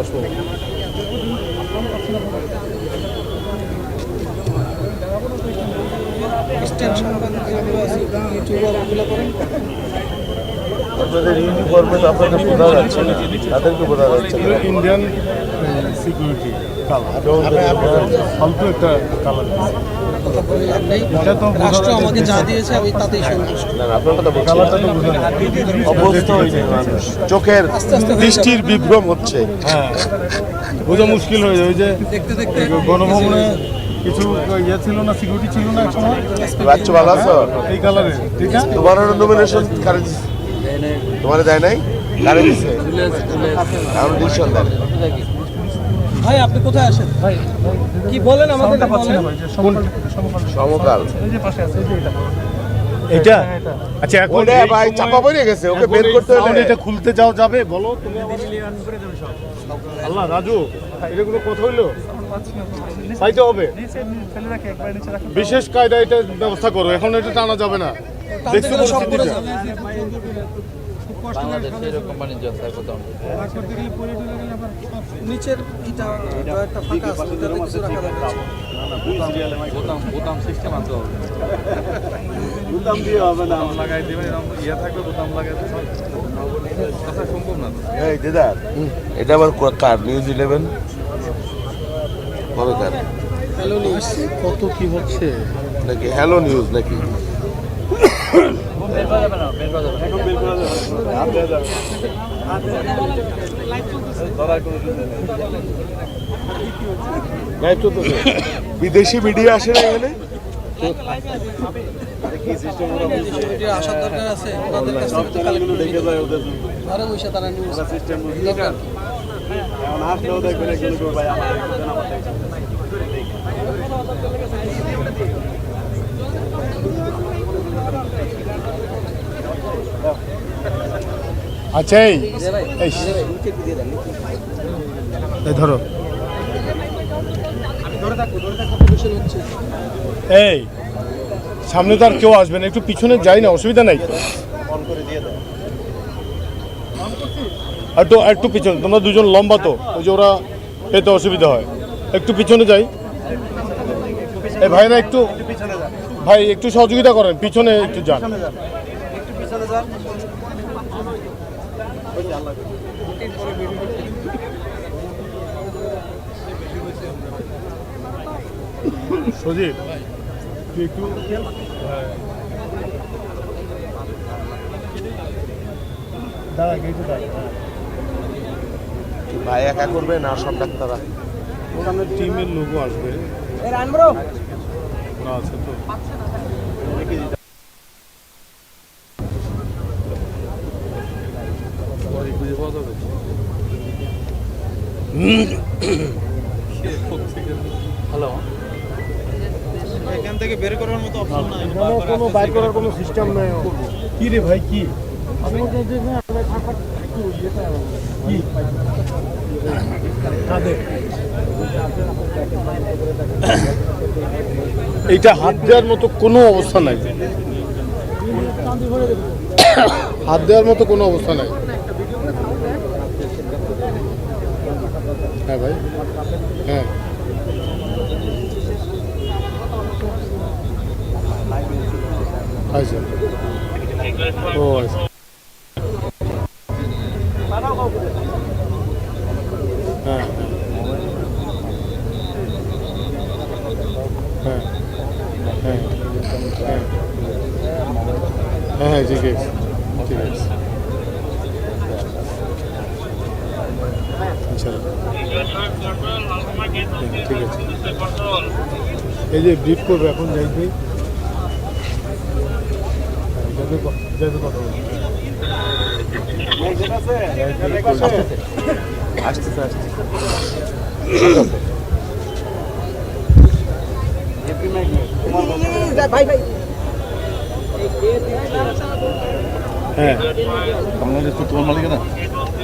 দশ মিনিট আপনাদের ইউনিফর্মে তো আপনাদের বোঝা যাচ্ছে না। তাদেরকে বোঝা যাচ্ছে না। ইন্ডিয়ান সিকিউরিটি ফালতু একটা কালার আমাকে যা দিয়েছে আমি তাতেই সন্তুষ্ট। মানুষ। চোখের আস্তে আস্তে দৃষ্টির বিভ্রম হচ্ছে। হ্যাঁ। বোঝা মুশকিল হয়ে যায় ওই যে দেখতে দেখতে। গণভবনে কিছু ইয়ে ছিল না সিকিউরিটি ছিল না এক সময়। ভালো আছো। এই কালারে ঠিক আছে? তোমার নমিনেশন তোমার দেয় নাই? কারে দিছে। ডিসিশন দেয় ভাই আপনি কোথায় আসেন ভাই কি বলেন আমাদের সমকাল এটা। আচ্ছা এখন এই ভাই সময়- চাপা পড়ে গেছে ওকে বের এই করতে হলে। এটা খুলতে যাও যাবে বলো। তুমি আল্লাহ রাজু এগুলো কথা হইল? পাইতে হবে। বিশেষ কায়দা এটা ব্যবস্থা করো এখন এটা টানা যাবে না। দেখছ পরিস্থিতিটা? বাংলাদেশে এরকম বাণিজ্য আছে কোথাও নিচের ইটা একটা ফাঁকা আছে ওটাতে কিছু রাখা দরকার আছে। বোতাম বোতাম সিস্টেম আনতে হবে। সম্ভব না এই দিদার এটা আবার কার? নিউজ ইলেভেন কবে কার? হ্যালো নিউজ কত কি হচ্ছে নাকি? হ্যালো নিউজ নাকি বের করা যাবে না বের করা যাবে না। নাই তো তো বিদেশি মিডিয়া আসে না এখানে আসার দরকার আছে ওনাদের কাছ থেকে তো কালেক্ট করে নিতে হবে। ঘরে বসে তারা নিউজ দরকার কি? আচ্ছা এই এই। ধরো। এই, সামনে তো আর কেউ আসবে না, একটু পিছনে যাই না, অসুবিধা নাই। একটু একটু পিছনে, তোমরা দুজন লম্বা তো, ওই যে ওরা পেতে অসুবিধা হয়। একটু পিছনে যাই। এই ভাইরা একটু, ভাই, একটু সহযোগিতা করেন, পিছনে একটু যান। সজীব তুই একটু গেটে দাঁড়া ভাই একা করবে না সব ডাক্তাররা? ওখানে টিমের লোগো আসবে। না আছে তো। হ্যালো এখানে কোনো বাইর করার কোনো সিস্টেম নাই কি রে ভাই কি? কি? এইটা হাত দেওয়ার মতো কোনো অবস্থা নাই। হাত দেওয়ার মতো কোনো অবস্থা নাই। হ্যাঁ ভাই। হ্যাঁ। আচ্ছা। ও আচ্ছা। হ্যাঁ। হ্যাঁ। হ্যাঁ। হ্যাঁ। হ্যাঁ হ্যাঁ ঠিক আছে। ঠিক আছে আচ্ছা ঠিক আছে এই যে ব্রিফ করবে এখন যাইবে কথা আসতেছে আসতেছে। হ্যাঁ। বাংলাদেশ তো তোমার মালিক না না ওই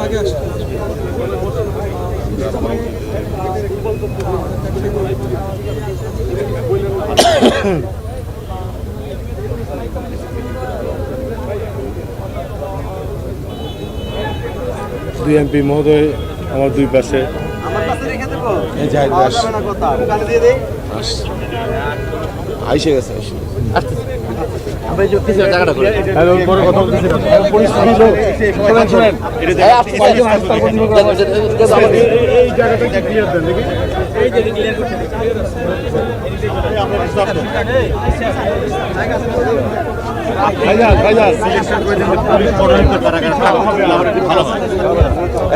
আগে দুই এমপি মহোদয় আমার দুই পাশে আইসে গেছে এই জায়গাটা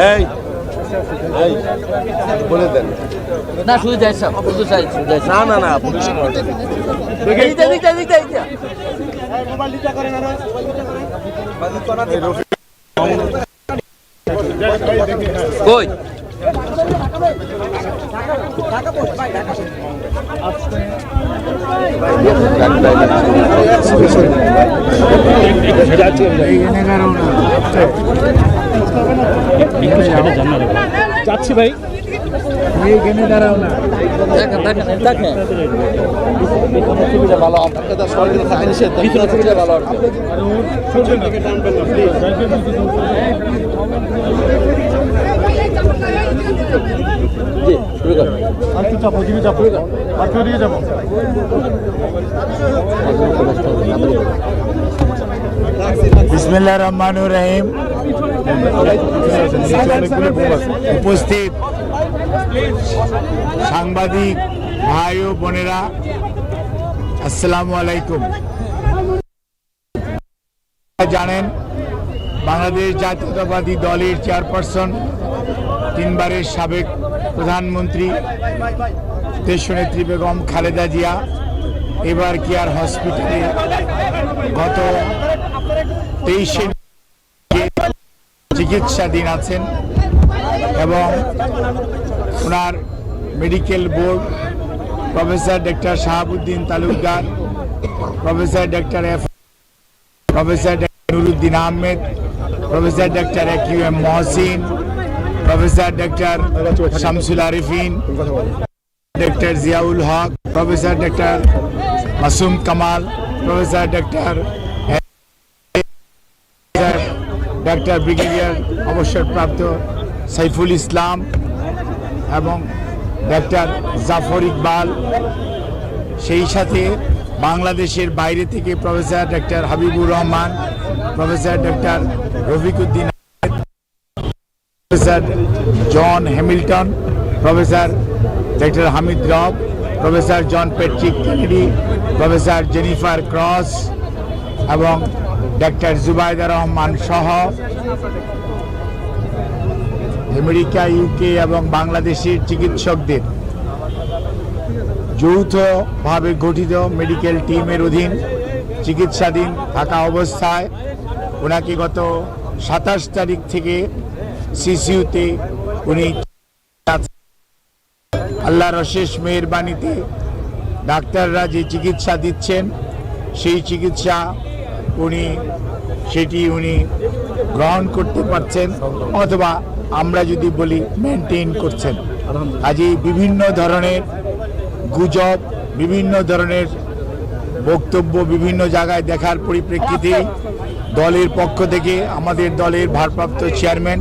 এই বলে দেন না শুধু যাই সব শুধু যাই। না না না পুলিশ এইটা দেখেন ভালো ভালো আসবে জি শুরু কর আর একটু চাপো দিকে চাপো আর কেউ দিকে যাব বিসমিল্লাহ রহমান রহিম। উপস্থিত সাংবাদিক ভাই ও বোনেরা, আসসালামু আলাইকুম। জানেন, বাংলাদেশ জাতীয়তাবাদী দলের চেয়ারপারসন তিনবারের সাবেক প্রধানমন্ত্রী দেশনেত্রী বেগম খালেদা জিয়া, এবার কেয়ার হসপিটালে গত তেইশে চিকিৎসাধীন আছেন এবং ওনার medical board professor doctor Shahabuddin Talukdar, professor doctor F, professor Nuruddin Ahmed, professor doctor A Q M Mohsin professor doctor Shamsul Arefin doctor Ziaul Haque professor doctor Masum Kamal প্রফেসর ডক্টর ডাক্তার ব্রিগেডিয়ার অবসরপ্রাপ্ত সাইফুল ইসলাম এবং ডাক্তার জাফর ইকবাল সেই সাথে বাংলাদেশের বাইরে থেকে professor doctor Habibur Rahman professor doctor Rafiquddin professor John Hamilton professor doctor Hamid Rob professor John Patrick Kennedy professor Jennifer Cross এবং ডাক্তার জুবাইদা রহমান সহ আমেরিকা ইউকে এবং বাংলাদেশের চিকিৎসকদের যৌথভাবে গঠিত মেডিকেল টিমের অধীন চিকিৎসাধীন থাকা অবস্থায় ওনাকে গত সাতাশ তারিখ থেকে সিসিউতে উনি আল্লাহর অশেষ মেহরবানিতে ডাক্তাররা যে চিকিৎসা দিচ্ছেন, সেই চিকিৎসা উনি, সেটি উনি গ্রহণ করতে পারছেন অথবা আমরা যদি বলি মেনটেন করছেন। কাজেই বিভিন্ন ধরনের গুজব, বিভিন্ন ধরনের বক্তব্য বিভিন্ন জায়গায় দেখার পরিপ্রেক্ষিতে দলের পক্ষ থেকে আমাদের দলের ভারপ্রাপ্ত চেয়ারম্যান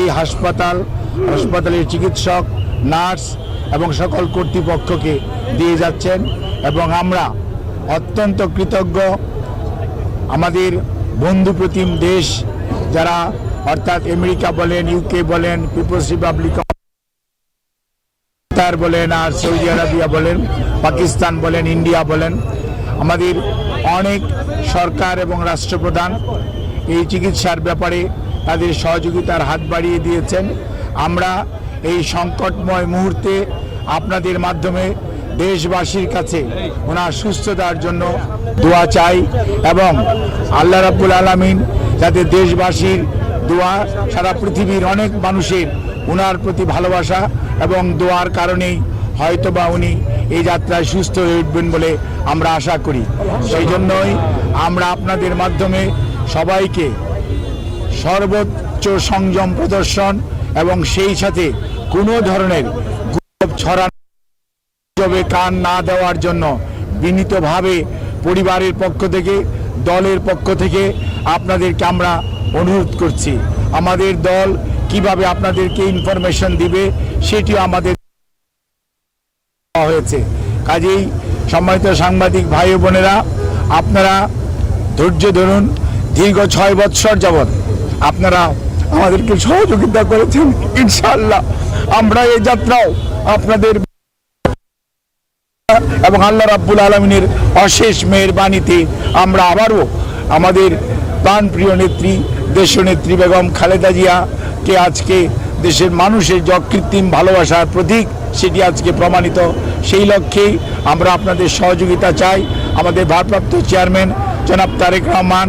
এই হাসপাতাল, হাসপাতালের চিকিৎসক, নার্স এবং সকল কর্তৃপক্ষকে দিয়ে যাচ্ছেন এবং আমরা অত্যন্ত কৃতজ্ঞ। আমাদের বন্ধু প্রতিম দেশ যারা অর্থাৎ আমেরিকা বলেন ইউকে বলেন পিপলস রিপাবলিক বলেন, আর সৌদি আরবিয়া বলেন, পাকিস্তান বলেন ইন্ডিয়া বলেন। আমাদের অনেক সরকার এবং রাষ্ট্রপ্রধান এই চিকিৎসার ব্যাপারে তাদের সহযোগিতার হাত বাড়িয়ে দিয়েছেন। আমরা এই সংকটময় মুহূর্তে আপনাদের মাধ্যমে দেশবাসীর কাছে ওনার সুস্থতার জন্য দোয়া চাই এবং আল্লাহ রাব্বুল আলামিন যাতে দেশবাসীর দোয়া সারা পৃথিবীর অনেক মানুষের ওনার প্রতি ভালোবাসা এবং দোয়ার কারণেই হয়তোবা উনি এই যাত্রায় সুস্থ হয়ে উঠবেন বলে আমরা আশা করি। সেই জন্যই আমরা আপনাদের মাধ্যমে সবাইকে সর্বোচ্চ সংযম প্রদর্শন এবং সেই সাথে কোনো ধরনের গুজব ছড়ানো কান না দেওয়ার জন্য বিনীতভাবে পরিবারের পক্ষ থেকে, দলের পক্ষ থেকে আপনাদেরকে আমরা অনুরোধ করছি। আমাদের দল কীভাবে আপনাদেরকে ইনফরমেশন দিবে সেটিও আমাদের হয়েছে। কাজেই সম্মানিত সাংবাদিক ভাই বোনেরা, আপনারা ধৈর্য ধরুন, দীর্ঘ ছয় বৎসর যাবৎ আপনারা আমাদেরকে সহযোগিতা করেছেন, ইনশাআল্লাহ। আমরা এই যাত্রাও আপনাদের এবং আল্লাহ রাব্বুল আলমিনের অশেষ মেহরবানিতে আমরা আবারও আমাদের প্রাণপ্রিয় নেত্রী, দেশনেত্রী বেগম খালেদা জিয়াকে আজকে দেশের মানুষের যে অকৃত্রিম ভালোবাসার প্রতীক সেটি আজকে প্রমাণিত। সেই লক্ষ্যেই আমরা আপনাদের সহযোগিতা চাই। আমাদের ভারপ্রাপ্ত চেয়ারম্যান জনাব তারেক রহমান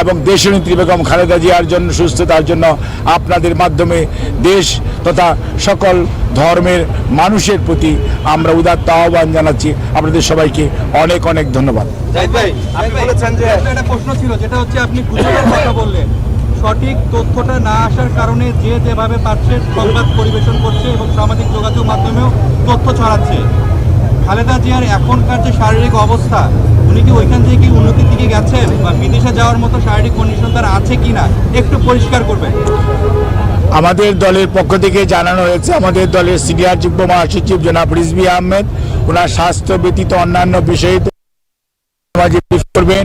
এবং দেশনেত্রী বেগম খালেদা জিয়ার জন্য সুস্থতার জন্য আপনাদের মাধ্যমে দেশ তথা সকল ধর্মের মানুষের প্রতি আমরা উদাত্ত আহ্বান জানাচ্ছি। আপনাদের সবাইকে অনেক অনেক ধন্যবাদ। একটা প্রশ্ন ছিল যেটা হচ্ছে আপনি কথা বললেন। সঠিক তথ্যটা না আসার কারণে যে যেভাবে পাচ্ছে সংবাদ পরিবেশন করছে এবং সামাজিক যোগাযোগ মাধ্যমেও তথ্য ছড়াচ্ছে। খালেদা জিয়ার এখনকার যে শারীরিক অবস্থা, উনি কি ওইখান থেকে কি উন্নতির দিকে গেছেন? বা বিদেশে যাওয়ার মতো শারীরিক কন্ডিশন তার আছে কিনা একটু পরিষ্কার করবেন। আমাদের দলের পক্ষ থেকে জানানো হয়েছে, আমাদের দলের সিনিয়র যুগ্ম মহাসচিব জনাব রিজবি আহমেদ, ওনার স্বাস্থ্য ব্যতীত অন্যান্য বিষয়ে করবেন।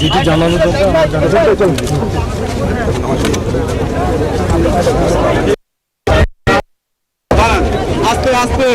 যেটি জানানো দরকার আস্তে আস্তে।